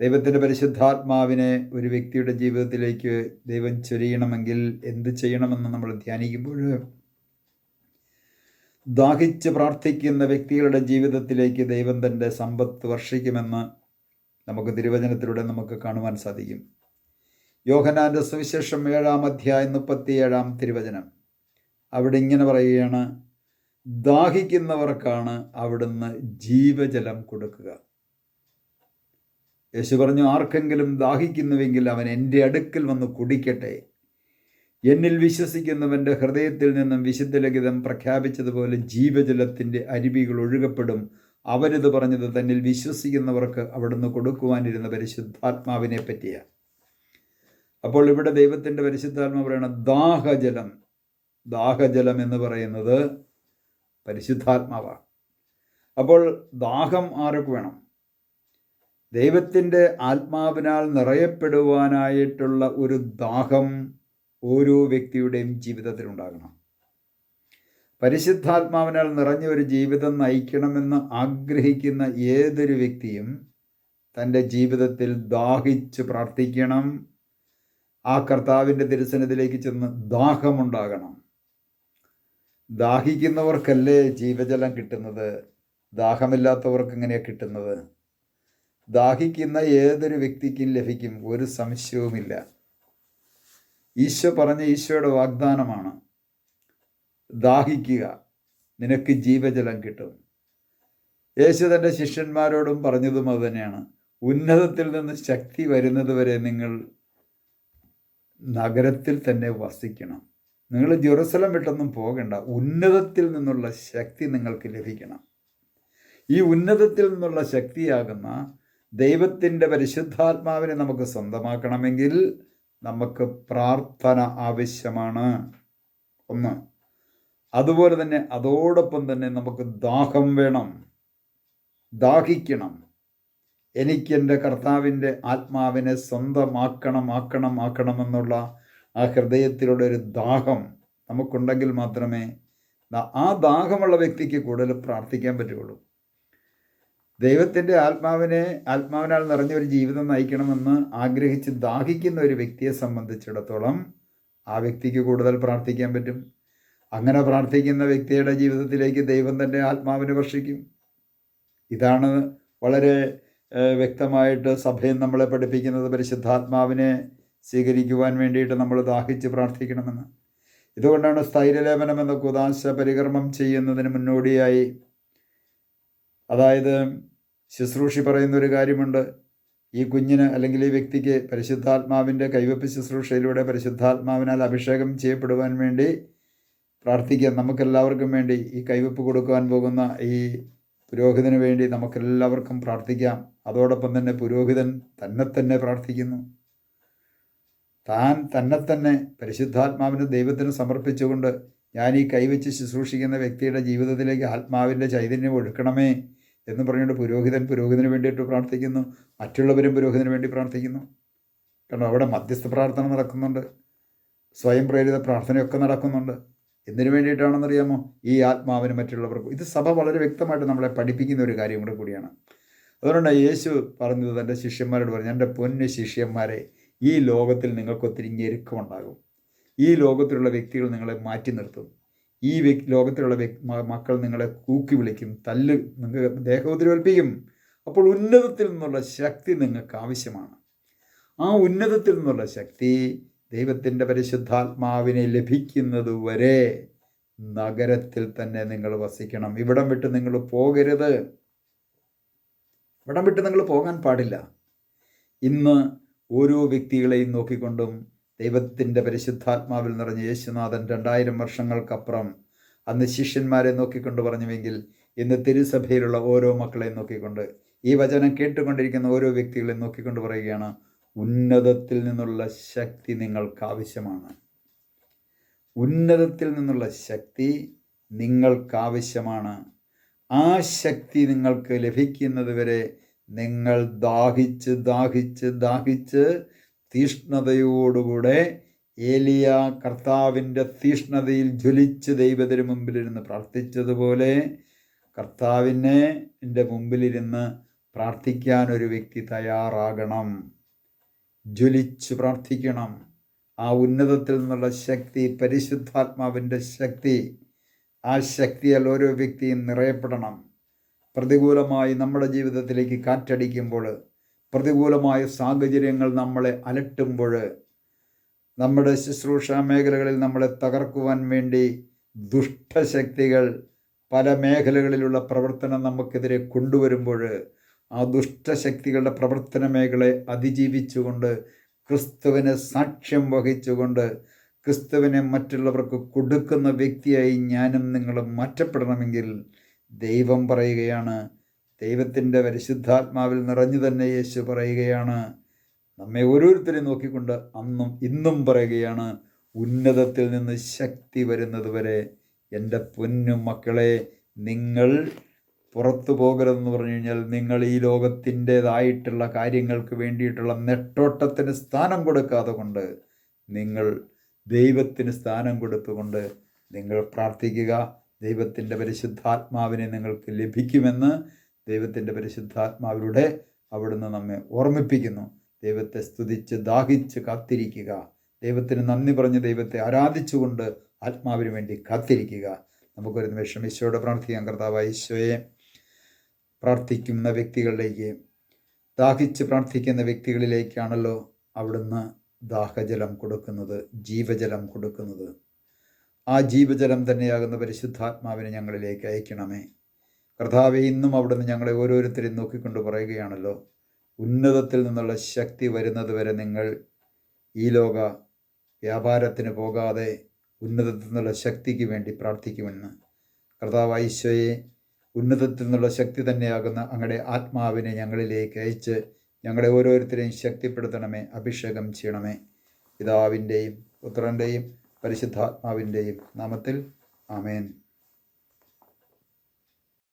ദൈവത്തിന്റെ പരിശുദ്ധാത്മാവിനെ ഒരു വ്യക്തിയുടെ ജീവിതത്തിലേക്ക് ദൈവം ചൊരിയണമെങ്കിൽ എന്ത് ചെയ്യണമെന്ന് നമ്മൾ ധ്യാനിക്കുമ്പോൾ ദാഹിച്ച് പ്രാർത്ഥിക്കുന്ന വ്യക്തികളുടെ ജീവിതത്തിലേക്ക് ദൈവം തന്റെ സമ്പത്ത് വർഷിക്കുമെന്ന് നമുക്ക് തിരുവചനത്തിലൂടെ നമുക്ക് കാണുവാൻ സാധിക്കും. യോഹനാന്റെ സുവിശേഷം ഏഴാം അധ്യായം മുപ്പത്തിയേഴാം തിരുവചനം. അവിടെ ഇങ്ങനെ പറയുകയാണ് ദാഹിക്കുന്നവർക്കാണ് അവിടുന്ന് ജീവജലം കൊടുക്കുക. യേശു പറഞ്ഞു ആർക്കെങ്കിലും ദാഹിക്കുന്നുവെങ്കിൽ അവൻ എന്റെ അടുക്കൽ വന്ന് കുടിക്കട്ടെ. എന്നിൽ വിശ്വസിക്കുന്നവന്റെ ഹൃദയത്തിൽ നിന്നും വിശുദ്ധ ലഘിതം പ്രഖ്യാപിച്ചതുപോലെ ജീവജലത്തിന്റെ അരുവികൾ ഒഴുകപ്പെടും. അവരിത് പറഞ്ഞത് തന്നിൽ വിശ്വസിക്കുന്നവർക്ക് അവിടുന്ന് കൊടുക്കുവാനിരുന്ന പരിശുദ്ധാത്മാവിനെ പറ്റിയാണ്. അപ്പോൾ ഇവിടെ ദൈവത്തിന്റെ പരിശുദ്ധാത്മാവ് പറയണ ദാഹജലം ദാഹജലം എന്ന് പറയുന്നത് പരിശുദ്ധാത്മാവാണ്. അപ്പോൾ ദാഹം ആരൊക്കെ വേണം? ദൈവത്തിന്റെ ആത്മാവിനാൽ നിറയപ്പെടുവാനായിട്ടുള്ള ഒരു ദാഹം ഓരോ വ്യക്തിയുടെയും ജീവിതത്തിൽ ഉണ്ടാകണം. പരിശുദ്ധാത്മാവിനാൽ നിറഞ്ഞ ഒരു ജീവിതം നയിക്കണമെന്ന് ആഗ്രഹിക്കുന്ന ഏതൊരു വ്യക്തിയും തന്റെ ജീവിതത്തിൽ ദാഹിച്ച് പ്രാർത്ഥിക്കണം. ആ കർത്താവിന്റെ തിരുസനത്തിലേക്ക് ചെന്ന് ദാഹമുണ്ടാകണം. ദാഹിക്കുന്നവർക്കല്ലേ ജീവജലം കിട്ടുന്നത്? ദാഹമില്ലാത്തവർക്ക് എങ്ങനെയാണ് കിട്ടുന്നത്? ദാഹിക്കുന്ന ഏതൊരു വ്യക്തിക്കും ലഭിക്കും. ഒരു സംശയവുമില്ല. ഈശോ പറഞ്ഞ ഈശോയുടെ വാഗ്ദാനമാണ് ദാഹിക്കുക. നിനക്ക് ജീവജലം കിട്ടും. യേശു തന്റെ ശിഷ്യന്മാരോടും പറഞ്ഞതും അത് തന്നെയാണ്. ഉന്നതത്തിൽ നിന്ന് ശക്തി വരുന്നത് വരെ നിങ്ങൾ നഗരത്തിൽ തന്നെ വസിക്കണം. നിങ്ങൾ ജെറുസലം വിട്ടൊന്നും പോകണ്ട. ഉന്നതത്തിൽ നിന്നുള്ള ശക്തി നിങ്ങൾക്ക് ലഭിക്കണം. ഈ ഉന്നതത്തിൽ നിന്നുള്ള ശക്തിയാകുന്ന ദൈവത്തിന്റെ പരിശുദ്ധാത്മാവിനെ നമുക്ക് സ്വന്തമാക്കണമെങ്കിൽ നമുക്ക് പ്രാർത്ഥന ആവശ്യമാണ്. ഒന്ന് അതുപോലെ തന്നെ അതോടൊപ്പം തന്നെ നമുക്ക് ദാഹം വേണം. ദാഹിക്കണം. എനിക്ക് എന്റെ കർത്താവിന്റെ ആത്മാവിനെ സ്വന്തമാക്കണം ആക്കണം ആക്കണം എന്നുള്ള ആ ഹൃദയത്തിലുള്ള ഒരു ദാഹം നമുക്കുണ്ടെങ്കിൽ മാത്രമേ ആ ദാഹമുള്ള വ്യക്തിക്ക് കൂടുതൽ പ്രാർത്ഥിക്കാൻ പറ്റുള്ളൂ ദൈവത്തിന്റെ ആത്മാവിനെ ആത്മാവിനാൽ നിറഞ്ഞ ഒരു ജീവിതം നയിക്കണമെന്ന് ആഗ്രഹിച്ച് ദാഹിക്കുന്ന ഒരു വ്യക്തിയെ സംബന്ധിച്ചിടത്തോളം ആ വ്യക്തിക്ക് കൂടുതൽ പ്രാർത്ഥിക്കാൻ പറ്റും. അങ്ങനെ പ്രാർത്ഥിക്കുന്ന വ്യക്തിയുടെ ജീവിതത്തിലേക്ക് ദൈവം തന്റെ ആത്മാവിനെ വർഷിക്കും. ഇതാണ് വളരെ വ്യക്തമായിട്ട് സഭയും നമ്മളെ പഠിപ്പിക്കുന്നത് പരിശുദ്ധാത്മാവിനെ സ്വീകരിക്കുവാൻ വേണ്ടിയിട്ട് നമ്മൾ ദാഹിച്ച് പ്രാർത്ഥിക്കണമെന്ന്. ഇതുകൊണ്ടാണ് സ്ഥൈര്യലേപനം എന്ന കുതാശ പരികർമ്മം ചെയ്യുന്നതിന് മുന്നോടിയായി അതായത് ശുശ്രൂഷി പറയുന്ന ഒരു കാര്യമുണ്ട്. ഈ കുഞ്ഞിന് അല്ലെങ്കിൽ ഈ വ്യക്തിക്ക് പരിശുദ്ധാത്മാവിന്റെ കൈവപ്പ് ശുശ്രൂഷയിലൂടെ പരിശുദ്ധാത്മാവിനാൽ അഭിഷേകം ചെയ്യപ്പെടുവാൻ വേണ്ടി പ്രാർത്ഥിക്കാം. നമുക്കെല്ലാവർക്കും വേണ്ടി ഈ കൈവപ്പ് കൊടുക്കുവാൻ പോകുന്ന ഈ പുരോഹിതന് വേണ്ടി നമുക്കെല്ലാവർക്കും പ്രാർത്ഥിക്കാം. അതോടൊപ്പം തന്നെ പുരോഹിതൻ തന്നെ തന്നെ പ്രാർത്ഥിക്കുന്നു. താൻ തന്നെ തന്നെ പരിശുദ്ധാത്മാവിന് ദൈവത്തിന് സമർപ്പിച്ചുകൊണ്ട് ഞാൻ ഈ കൈവച്ച് ശുശ്രൂഷിക്കുന്ന വ്യക്തിയുടെ ജീവിതത്തിലേക്ക് ആത്മാവിന്റെ ചൈതന്യം ഒഴുക്കണമേ എന്ന് പറഞ്ഞുകൊണ്ട് പുരോഹിതൻ പുരോഹിതന് വേണ്ടിയിട്ട് പ്രാർത്ഥിക്കുന്നു. മറ്റുള്ളവരും പുരോഹിതന് വേണ്ടി പ്രാർത്ഥിക്കുന്നു. കാരണം അവിടെ മധ്യസ്ഥ പ്രാർത്ഥന നടക്കുന്നുണ്ട്. സ്വയം പ്രേരിത പ്രാർത്ഥനയൊക്കെ നടക്കുന്നുണ്ട്. എന്തിനു വേണ്ടിയിട്ടാണെന്നറിയാമോ? ഈ ആത്മാവിന് മറ്റുള്ളവർക്കും. ഇത് സഭ വളരെ വ്യക്തമായിട്ട് നമ്മളെ പഠിപ്പിക്കുന്ന ഒരു കാര്യം കൂടെ കൂടിയാണ്. അതുകൊണ്ട് യേശു പറഞ്ഞത് തന്റെ ശിഷ്യന്മാരോട് പറഞ്ഞു എന്റെ പൊന്ന് ശിഷ്യന്മാരെ ഈ ലോകത്തിൽ നിങ്ങൾക്കൊത്തിരി ഞെരുക്കമുണ്ടാകും. ഈ ലോകത്തിലുള്ള വ്യക്തികൾ നിങ്ങളെ മാറ്റി നിർത്തും. ഈ ലോകത്തിലുള്ള മക്കൾ നിങ്ങളെ കൂക്കി വിളിക്കും തല്ല് നിങ്ങൾക്ക് ദേഹോദ്രവേൽപ്പിക്കും അപ്പോൾ ഉന്നതത്തിൽ നിന്നുള്ള ശക്തി നിങ്ങൾക്ക് ആവശ്യമാണ്. ആ ഉന്നതത്തിൽ നിന്നുള്ള ശക്തി ദൈവത്തിന്റെ പരിശുദ്ധാത്മാവിനെ ലഭിക്കുന്നത് വരെ നഗരത്തിൽ തന്നെ നിങ്ങൾ വസിക്കണം. ഇവിടം വിട്ട് നിങ്ങൾ പോകരുത്. ഇവിടം വിട്ട് നിങ്ങൾ പോകാൻ പാടില്ല. ഇന്ന് ഓരോ വ്യക്തികളെയും നോക്കിക്കൊണ്ടും ദൈവത്തിന്റെ പരിശുദ്ധാത്മാവിൽ നിറഞ്ഞ യേശുനാഥൻ രണ്ടായിരം വർഷങ്ങൾക്കപ്പുറം അന്ന് ശിഷ്യന്മാരെ നോക്കിക്കൊണ്ട് പറഞ്ഞുവെങ്കിൽ ഇന്ന് തിരുസഭയിലുള്ള ഓരോ മക്കളെയും നോക്കിക്കൊണ്ട് ഈ വചനം കേട്ടുകൊണ്ടിരിക്കുന്ന ഓരോ വ്യക്തികളെയും നോക്കിക്കൊണ്ട് പറയുകയാണ് ഉന്നതത്തിൽ നിന്നുള്ള ശക്തി നിങ്ങൾക്ക് ആവശ്യമാണ്. ഉന്നതത്തിൽ നിന്നുള്ള ശക്തി നിങ്ങൾക്കാവശ്യമാണ് ആ ശക്തി നിങ്ങൾക്ക് ലഭിക്കുന്നത് വരെ നിങ്ങൾ ദാഹിച്ച് ദാഹിച്ച് ദാഹിച്ച് തീഷ്ണതയോടുകൂടെ ഏലിയ കർത്താവിന്റെ തീഷ്ണതയിൽ ജ്വലിച്ച് ദൈവത്തിന് മുമ്പിലിരുന്ന് പ്രാർത്ഥിച്ചതുപോലെ കർത്താവിനെ എന്റെ മുമ്പിലിരുന്ന് പ്രാർത്ഥിക്കാൻ ഒരു വ്യക്തി തയ്യാറാകണം. ജ്വലിച്ച് പ്രാർത്ഥിക്കണം. ആ ഉന്നതത്തിൽ നിന്നുള്ള ശക്തി പരിശുദ്ധാത്മാവിന്റെ ശക്തി ആ ശക്തിയാൽ ഓരോ വ്യക്തിയും നിറയപ്പെടണം. പ്രതികൂലമായി നമ്മുടെ ജീവിതത്തിലേക്ക് കാറ്റടിക്കുമ്പോൾ പ്രതികൂലമായ സാഹചര്യങ്ങൾ നമ്മളെ അലട്ടുമ്പോൾ നമ്മുടെ ശുശ്രൂഷ മേഖലകളിൽ നമ്മളെ തകർക്കുവാൻ വേണ്ടി ദുഷ്ടശക്തികൾ പല മേഖലകളിലുള്ള പ്രവർത്തനം നമുക്കെതിരെ കൊണ്ടുവരുമ്പോൾ ആ ദുഷ്ടശക്തികളുടെ പ്രവർത്തന മേഖലയെ അതിജീവിച്ചുകൊണ്ട് ക്രിസ്തുവിനെ സാക്ഷ്യം വഹിച്ചുകൊണ്ട് ക്രിസ്തുവിനെ മറ്റുള്ളവർക്ക് കൊടുക്കുന്ന വ്യക്തിയായി ഞാനും നിങ്ങളും മാറ്റപ്പെടണമെങ്കിൽ ദൈവം പറയുകയാണ് ദൈവത്തിന്റെ പരിശുദ്ധാത്മാവിൽ നിറഞ്ഞു തന്നെ യേശു പറയുകയാണ്. നമ്മെ ഓരോരുത്തരെയും നോക്കിക്കൊണ്ട് അന്നും ഇന്നും പറയുകയാണ് ഉന്നതത്തിൽ നിന്ന് ശക്തി വരുന്നത് വരെ എന്റെ പൊന്നും മക്കളെ നിങ്ങൾ പുറത്തു പോകരുതെന്ന് പറഞ്ഞു കഴിഞ്ഞാൽ നിങ്ങൾ ഈ ലോകത്തിന്റെതായിട്ടുള്ള കാര്യങ്ങൾക്ക് വേണ്ടിയിട്ടുള്ള നെട്ടോട്ടത്തിന് സ്ഥാനം കൊടുക്കാതെ കൊണ്ട് നിങ്ങൾ ദൈവത്തിന് സ്ഥാനം കൊടുത്തുകൊണ്ട് നിങ്ങൾ പ്രാർത്ഥിക്കുക. ദൈവത്തിന്റെ പരിശുദ്ധാത്മാവിനെ നിങ്ങൾക്ക് ലഭിക്കുമെന്ന് ദൈവത്തിന്റെ പരിശുദ്ധാത്മാവിലൂടെ അവിടുന്ന് നമ്മെ ഓർമ്മിപ്പിക്കുന്നു. ദൈവത്തെ സ്തുതിച്ച് ദാഹിച്ച് കാത്തിരിക്കുക. ദൈവത്തിന് നന്ദി പറഞ്ഞ് ദൈവത്തെ ആരാധിച്ചുകൊണ്ട് ആത്മാവിന് വേണ്ടി കാത്തിരിക്കുക. നമുക്കൊരു നിമിഷം ഈശോയോട് പ്രാർത്ഥിക്കാം. കർത്താവ് ഈശോയെ പ്രാർത്ഥിക്കുന്ന വ്യക്തികളിലേക്ക് ദാഹിച്ച് പ്രാർത്ഥിക്കുന്ന വ്യക്തികളിലേക്കാണല്ലോ അവിടുന്ന് ദാഹജലം കൊടുക്കുന്നത് ജീവജലം കൊടുക്കുന്നത്. ആ ജീവജലം തന്നെയാകുന്ന പരിശുദ്ധാത്മാവിനെ ഞങ്ങളിലേക്ക് അയക്കണമേ. കർത്താവെ ഇന്നും അവിടുന്ന് ഞങ്ങളെ ഓരോരുത്തരെയും നോക്കിക്കൊണ്ട് പറയുകയാണല്ലോ. ഉന്നതത്തിൽ നിന്നുള്ള ശക്തി വരുന്നത് വരെ നിങ്ങൾ ഈ ലോക വ്യാപാരത്തിന് പോകാതെ ഉന്നതത്തിൽ നിന്നുള്ള ശക്തിക്ക് വേണ്ടി പ്രാർത്ഥിക്കുമെന്ന്. കർത്താവ് ഈശോയെ ഉന്നതത്തിൽ നിന്നുള്ള ശക്തി തന്നെയാകുന്ന അങ്ങയുടെ ആത്മാവിനെ ഞങ്ങളിലേക്ക് അയച്ച് ഞങ്ങളെ ഓരോരുത്തരെയും ശക്തിപ്പെടുത്തണമേ അഭിഷേകം ചെയ്യണമേ. പിതാവിന്റെയും പുത്രന്റെയും പരിശുദ്ധാത്മാവിന്റെയും നാമത്തിൽ ആമേൻ.